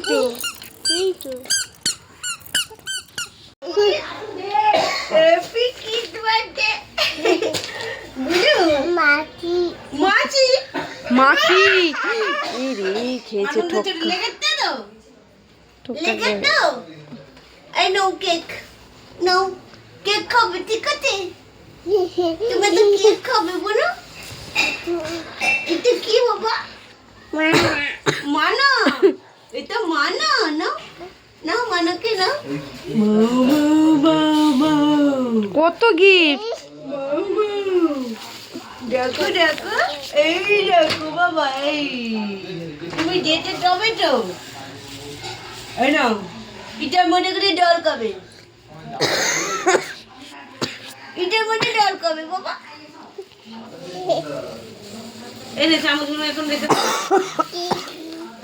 তো এই তো মাছি। এই রে খেয়েছে তো? লেগে নো কেক নো কেক খাবে ঠিক আছে? তুমি তো কেক খাবে বলো এটা কি বাবা? এটা মানা না? না মানাকে না? কত গিফট? দেখো দেখো এই দেখো বাবা এই। তুমি যেতে যাবে তো। এই নাও। এটার মধ্যে করে ডল খাবে। এটার মধ্যে ডল খাবে বাবা। এই রে চামচগুলো এখন রেখে দাও।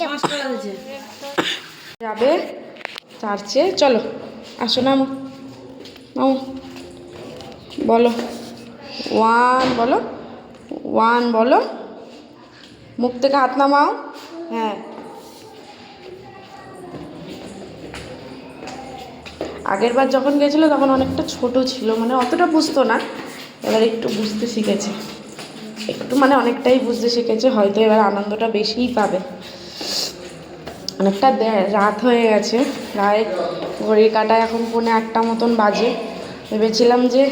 পাঁচটা হয়েছে। যাবে চার্চে। চলো, আসো নামো নামো। বলো, ওয়ান বলো ওয়ান বলো। মুখ থেকে হাত নামাও। হ্যাঁ। আগের বার যখন গেছিল তখন অনেকটা ছোট ছিল মানে অতটা বুঝতো না। এবার একটু বুঝতে শিখেছে। একটু মানে অনেকটাই বুঝতে শিখেছে, হয়তো এবার আনন্দটা বেশিই পাবে। অনেকটা রাত হয়ে গেছে। প্রায় ঘড়ির কাটা এখন পৌনে একটা মতন বাজে। ভেবেছিলাম যে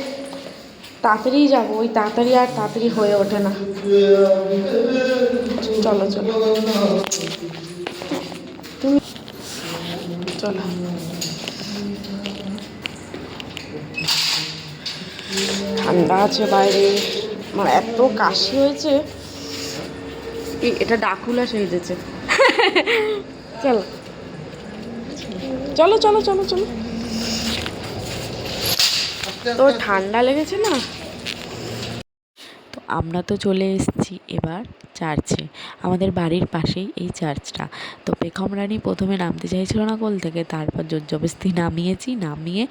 তাড়াতাড়ি যাব, ওই তাড়াতাড়ি আর তাড়াতাড়ি হয়ে ওঠে না। চলো চলো। তুমি চলো। ঠান্ডা আছে বাইরে। আমার এত কাশি হয়েছে। এটা ডাকুলা সেজেছে চলো। চলো চলো চলো চলো। তো ঠান্ডা লেগেছে না? তো আমরা তো চলে এসেছি এবার চার্চে। আমাদের বাড়ির পাশেই এই চার্চটা। তো পেখম রানী প্রথমে নামতে চাইছিল না কোল থেকে, তারপর জোর জবস্তি নামিয়েছি, নামিয়ে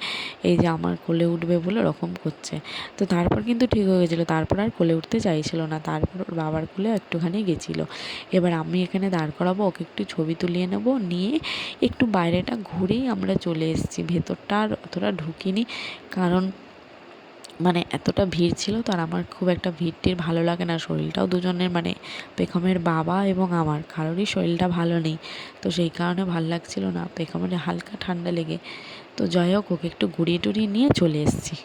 এই যে আমার কোলে উঠবে বলে ওরকম করছে। তো তারপর কিন্তু ঠিক হয়ে গেছিল, তারপর আর কোলে উঠতে চাইছিল না, তারপর ওর বাবার কোলে একটুখানি গেছিল। এবার আমি এখানে দাঁড় করাবো, ওকে একটু ছবি তুলিয়ে নেব, নিয়ে একটু বাইরেটা ঘুরেই আমরা চলে এসেছি, ভেতরটা আর অতটা ঢুকিনি, কারণ মানে এতটা ভিড় ছিল তো আর আমার খুব একটা ভিড়টির ভালো লাগে না। শরীরটাও দুজনের মানে পেখমের বাবা এবং আমার, কারোরই শরীরটা ভালো নেই। তো সেই কারণে ভালো লাগছিল না পেখমের হালকা ঠান্ডা লেগে। তো যাই হোক, ওকে একটু ঘুরিয়ে টুরিয়ে নিয়ে চলে এসেছি।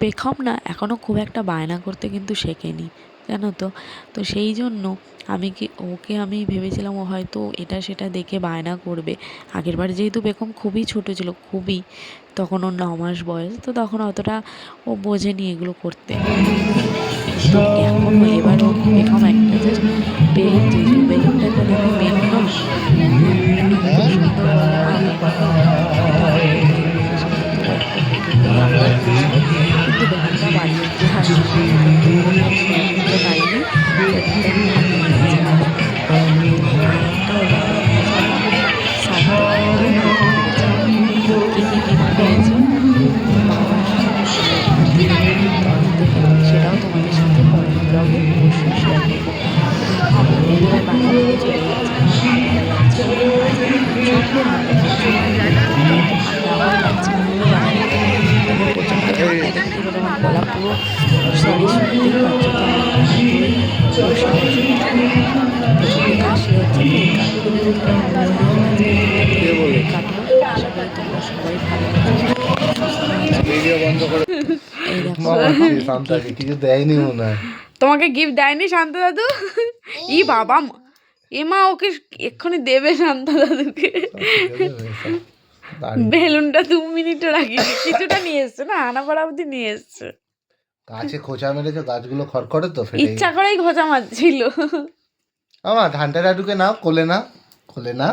পেখম না এখনও খুব একটা বায়না করতে কিন্তু শেখেনি। জানো তো? তো সেই জন্য আমি কি, ওকে আমি ভেবেছিলাম ও হয়তো এটা সেটা দেখে বায়না করবে। আগেরবার যেহেতু বেগম খুবই ছোট ছিল, খুবই, তখন ওর ন মাস বয়স, তো তখন অতটা ও বোঝেনি এগুলো করতে। এখন এবার বেগম একটা জাস্ট শান্তাকে কিছু দেয়নি মনে হয়। তোমাকে গিফট দেয়নি শান্ত দাদু? ই বাবা ম- এ মা ওকে এক্ষুনি দেবে শান্ত দাদুকে। বেলুনটা দু মিনিটও রাখিনি কিছুটা নিয়ে এসছে না আনাপাড়া অবধি নিয়ে এসছে। গাছে খোঁচা মেরেছে গাছগুলো খড়খড়ে তো ফেটে ইচ্ছা করেই ঘোচা মারছিল। আমার ধানটা ডাডুকে নাও কোলে না কোলে না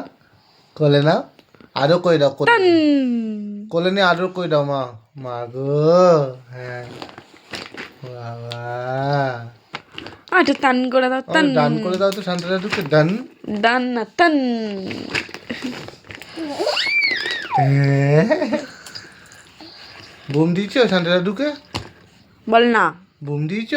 কোলে না আরও কই দাও কোলে কোলে নিয়ে আরও কই দাও মা। মা গো হ্যাঁ। বাবা। আচ্ছা টান করে দাও টান। টান করে দাও তো শান্তা ঢুকে ডান। ডান না টান। বুম দিয়েছ শান্তা ঢুকে? বল না। বুম দিয়েছ?